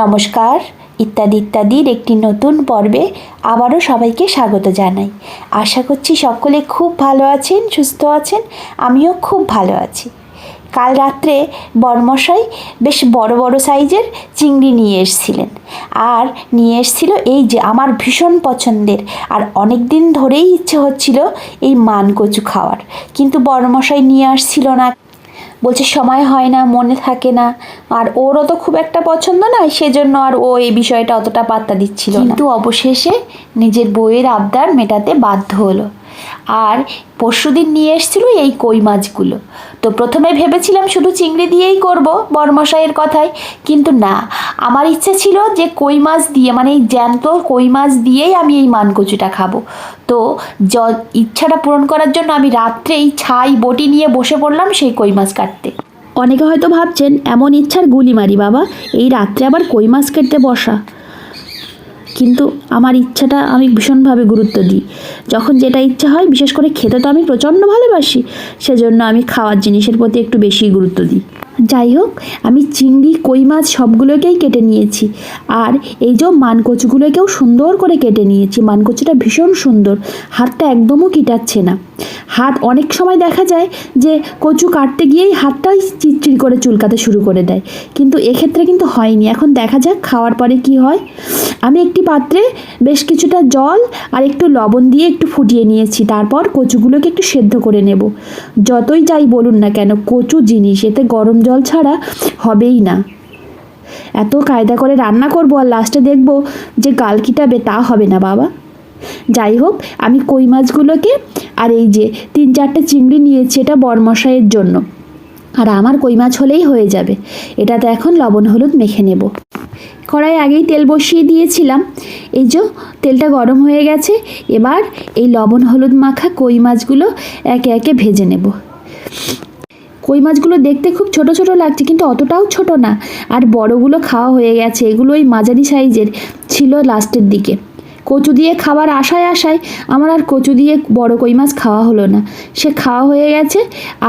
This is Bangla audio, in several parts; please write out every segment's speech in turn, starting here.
নমস্কার, ইত্যাদি ইত্যাদির একটি নতুন পর্বে আবারও সবাইকে স্বাগত জানাই। আশা করছি সকলে খুব ভালো আছেন, সুস্থ আছেন, আমিও খুব ভালো আছি। কাল রাত্রে বর্মশাই বেশ বড় বড় সাইজের চিংড়ি নিয়ে এসছিলেন। আর নিয়ে এসেছিল এই যে আমার ভীষণ পছন্দের আর অনেক দিন ধরেই ইচ্ছে হচ্ছিল এই মানকচু খাওয়ার। কিন্তু বড়মশাই নিয়ে আসছিল না বলছে, সময় হয় না, মনে থাকে না। আর ওরও তো খুব একটা পছন্দ নয়, সেজন্য আর ও এই বিষয়টা অতটা পাত্তা দিচ্ছিল কিন্তু অবশেষে নিজের বইয়ের আবদার মেটাতে বাধ্য হলো। আর পরশুদিন নিয়ে এসেছিল এই কই মাছগুলো। তো প্রথমে ভেবেছিলাম শুধু চিংড়ি দিয়েই করব বরমশাইয়ের কথায়, কিন্তু না, আমার ইচ্ছে ছিল যে কই মাছ দিয়ে মানে এই জ্যান্ত কই মাছ দিয়েই আমি এই মানকচুটা খাব। তো য, ইচ্ছাটা পূরণ করার জন্য আমি রাত্রে এই ছাই বটি নিয়ে বসে পড়লাম সেই কই মাছ কাটতে। অনেকে হয়তো ভাবছেন, এমন ইচ্ছার গুলি মারি বাবা, এই রাত্রে আবার কই মাছ কেটে বসা। কিন্তু আমার ইচ্ছাটা আমি ভীষণভাবে গুরুত্ব দিই। যখন যেটা ইচ্ছা হয়, বিশেষ করে খেতে তো আমি প্রচণ্ড ভালোবাসি, সেজন্য আমি খাওয়ার জিনিসের প্রতি একটু বেশি গুরুত্ব দিই। যাই হোক, আমি চিংড়ি, কই মাছ সবগুলোকেই কেটে নিয়েছি। আর এই যে মানকচুগুলোকেও সুন্দর করে কেটে নিয়েছি। মানকচুটা ভীষণ সুন্দর, হাতটা একদমও কিটাচ্ছে না। হাত অনেক সময় দেখা যায় যে কচু কাটতে গিয়েই হাতটাই চিটচিড়ি করে চুলকাতে শুরু করে দেয়। কিন্তু এক্ষেত্রে কিন্তু হয়নি। এখন দেখা যাক খাওয়ার পরে কি হয়। আমি একটি পাত্রে বেশ কিছুটা জল আর একটু লবণ দিয়ে একটু ফুটিয়ে নিয়েছি। তারপর কচুগুলোকে একটু সেদ্ধ করে নেব। যতই যাই বলুন না কেন, কচু জিনিস, এতে গরম জল ছাড়া হবেই না। এত কায়দা করে রান্না করব আর লাস্টে দেখব যে গাল কিটাবে তা হবে না বাবা। যাই হোক, আমি কই মাছগুলোকে আর এই যে তিন চারটে চিংড়ি নিয়েছি এটা বরমশাইয়ের জন্য। আর আমার কই মাছ হলেই হয়ে যাবে। এটাতে এখন লবণ হলুদ মেখে নেব। কড়াই আগেই তেল বসিয়ে দিয়েছিলাম। এই যে তেলটা গরম হয়ে গেছে, এবার এই লবণ হলুদ মাখা কই মাছগুলো একে একে ভেজে নেব। কই মাছগুলো দেখতে খুব ছোট ছোট লাগছে, কিন্তু অতটাও ছোট না। আর বড়গুলো খাওয়া হয়ে গেছে এগুলো ওই মাঝারি সাইজের ছিল লাস্টের দিকে। কচু দিয়ে খাবার আশায় আশায় আমার আর কচু দিয়ে বড় কই মাছ খাওয়া হলো না। সে খাওয়া হয়ে গেছে,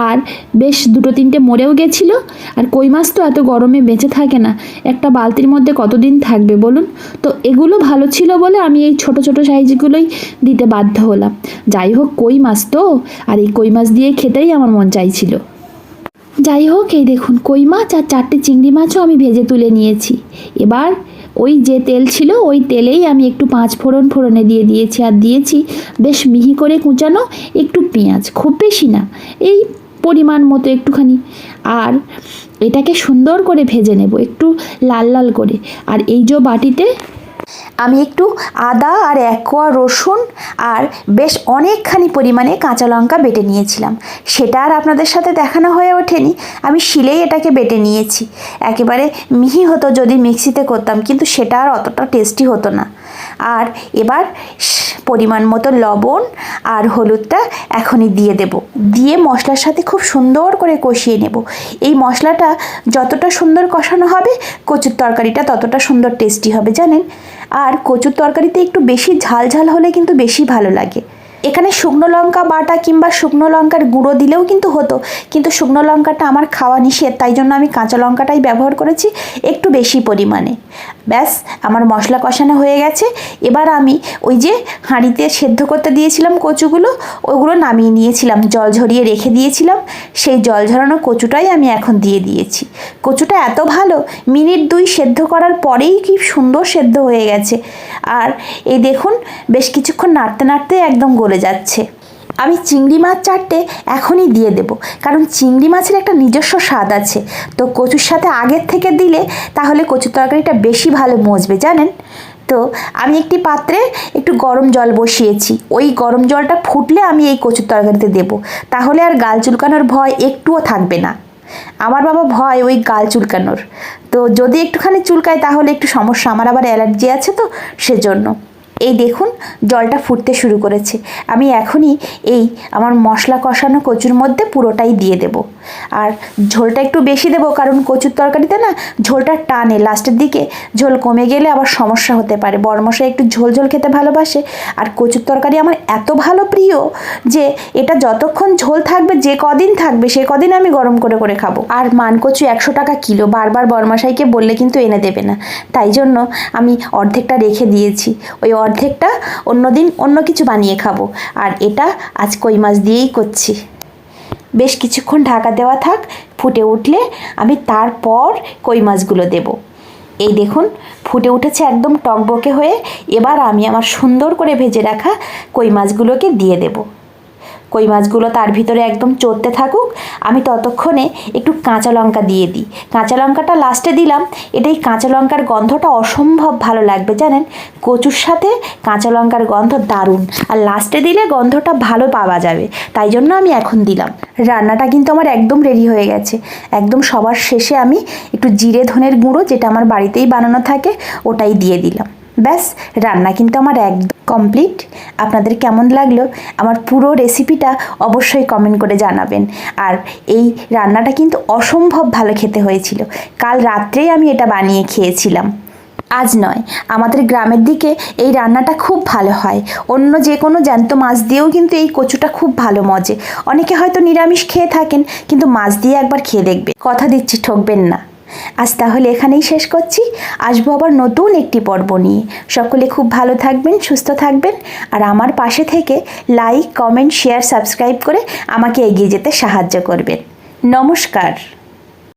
আর বেশ দুটো তিনটে মরেও গেছিল। আর কই মাছ তো এত গরমে বেঁচে থাকে না, একটা বালতির মধ্যে কতদিন থাকবে বলুন? তো এগুলো ভালো ছিল বলে আমি এই ছোট ছোট সাইজগুলোই দিতে বাধ্য হলাম। যাই হোক, কই মাছ তো, আর এই কই মাছ দিয়ে খেতেই আমার মন চাইছিল। যাই হোক এই দেখুন, কই মাছ আর চারটে চিংড়ি মাছও আমি ভেজে তুলে নিয়েছি। এবার ওই যে তেল ছিল, ওই তেলেই আমি একটু পাঁচ ফোড়ন ফোড়নে দিয়ে দিয়েছি আর দিয়েছি বেশ মিহি করে কুচানো একটু পেঁয়াজ, খুব বেশি না, এই পরিমাণ মতো একটুখানি। আর এটাকে সুন্দর করে ভেজে নেব, একটু লাল লাল করে। আর এই যে বাটিতে আমি একটু আদা আর এক কোয়া রসুন আর বেশ অনেকখানি পরিমাণে কাঁচা লঙ্কা বেটে নিয়েছিলাম। সেটা আর আপনাদের সাথে দেখানো হয়ে ওঠেনি। আমি শিলেই এটাকে বেটে নিয়েছি। একেবারে মিহি হতো যদি মিক্সিতে করতাম, কিন্তু সেটা আর অতটা টেস্টি হতো না। আর এবার পরিমাণ মতো লবণ আর হলুদটা এখনই দিয়ে দেব। দিয়ে মশলার সাথে খুব সুন্দর করে কষিয়ে নেব। এই মশলাটা যতটা সুন্দর কষানো হবে, কচুর তরকারিটা ততটা সুন্দর টেস্টি হবে, জানেন? আর কচুর তরকারিতে একটু বেশি ঝাল ঝাল হলে কিন্তু বেশি ভালো লাগে। এখানে শুকনো লঙ্কা বাটা কিংবা শুকনো লঙ্কার গুঁড়ো দিলেও কিন্তু হতো। কিন্তু শুকনো লঙ্কাটা আমার খাওয়া নিষেধ, তাই জন্য আমি কাঁচা লঙ্কাটাই ব্যবহার করেছি একটু বেশি পরিমাণে। ব্যাস, আমার মশলা কষানো হয়ে গেছে। এবার আমি ওই যে হাঁড়িতে সেদ্ধ করতে দিয়েছিলাম কচুগুলো, ওগুলো নামিয়ে নিয়েছিলাম, জল ঝরিয়ে রেখে দিয়েছিলাম। সেই জল ঝরানো কচুটাই আমি এখন দিয়ে দিয়েছি। কচুটা এত ভালো, মিনিট দুই সেদ্ধ করার পরেই কি সুন্দর সেদ্ধ হয়ে গেছে। আর এই দেখুন, বেশ কিছুক্ষণ নাড়তে নাড়তে একদম গলে যাচ্ছে। আমি চিংড়ি মাছ চারটে এখনই দিয়ে দেব, কারণ চিংড়ি মাছের একটা নিজস্ব স্বাদ আছে। তো কচুর সাথে আগের থেকে দিলে তাহলে কচুর তরকারিটা বেশি ভালো মজবে, জানেন? তো আমি একটি পাত্রে একটু গরম জল বসিয়েছি। ওই গরম জলটা ফুটলে আমি এই কচুর তরকারিতে দেব। তাহলে আর গাল চুলকানোর ভয় একটুও থাকবে না। আমার বাবা ভয় ওই গাল চুলকানোর। তো যদি একটুখানি চুলকায় তাহলে একটু সমস্যা, আমার আবার অ্যালার্জি আছে তো সেজন্য। এই দেখুন, জলটা ফুটতে শুরু করেছে। আমি এখনই এই আমার মশলা কষানো কচুর মধ্যে পুরোটাই দিয়ে দেব। আর ঝোলটা একটু বেশি দেবো, কারণ কচুর তরকারিতে না ঝোলটা টানে। লাস্টের দিকে ঝোল কমে গেলে আবার সমস্যা হতে পারে। বরমশাই একটু ঝোল ঝোল খেতে ভালোবাসে, আর কচুর তরকারি আমার এত ভালো প্রিয় যে এটা যতক্ষণ ঝোল থাকবে, যে কদিন থাকবে, সে কদিন আমি গরম করে করে খাব। আর মানকচু একশো টাকা কিলো, বারবার বরমাশাইকে বললে কিন্তু এনে দেবে না। তাই জন্য আমি অর্ধেকটা রেখে দিয়েছি। ওই অর্ধেকটা অন্যদিন অন্য কিছু বানিয়ে খাব। আর এটা আজ কই মাছ দিয়েই করছি। বেশ কিছুক্ষণ ঢাকা দেওয়া থাক, ফুটে উঠলে আমি তারপর কই মাছগুলো দেব। এই দেখুন, ফুটে উঠেছে একদম টকবকে হয়ে। এবার আমি আমার সুন্দর করে ভেজে রাখা কই মাছগুলোকে দিয়ে দেব। কই মাছগুলো তার ভিতরে একদম চড়তে থাকুক, আমি ততক্ষণে একটু কাঁচা লঙ্কা দিয়ে দিই। কাঁচা লঙ্কাটা লাস্টে দিলাম এটাই কাঁচা লঙ্কার গন্ধটা অসম্ভব ভালো লাগবে, জানেন? কচুর সাথে কাঁচা লঙ্কার গন্ধ দারুণ। আর লাস্টে দিলে গন্ধটা ভালো পাওয়া যাবে, তাই জন্য আমি এখন দিলাম। রান্নাটা কিন্তু আমার একদম রেডি হয়ে গেছে। একদম সবার শেষে আমি একটু জিরে ধনের গুঁড়ো, যেটা আমার বাড়িতেই বানানো থাকে, ওটাই দিয়ে দিলাম। ব্যাস, রান্না কিন্তু আমার একদম কমপ্লিট আপনাদের কেমন লাগল? আমার পুরো রেসিপিটা অবশ্যই কমেন্ট করে জানাবেন। আর এই রান্নাটা কিন্তু অসম্ভব ভালো খেতে হয়েছিল। কাল রাত্রেই আমি এটা বানিয়ে খেয়েছিলাম। আজ নয়, আমাদের গ্রামের দিকে এই রান্নাটা খুব ভালো হয়। অন্য যে কোনো জ্যান্ত মাছ দিয়েও কিন্তু এই কচুটা খুব ভালো মজে। অনেকে হয়তো নিরামিষ খেয়ে থাকেন, কিন্তু মাছ দিয়ে একবার খেয়ে দেখবে। কথা দিচ্ছি, ঠকবেন না। আজ তাহলে এখানেই শেষ করছি। আসব আবার নতুন একটি পর্ব নিয়ে। সকলে খুব ভালো থাকবেন, সুস্থ থাকবেন, আর আমার পাশে থেকে লাইক কমেন্ট শেয়ার সাবস্ক্রাইব করে আমাকে এগিয়ে যেতে সাহায্য করবেন। নমস্কার।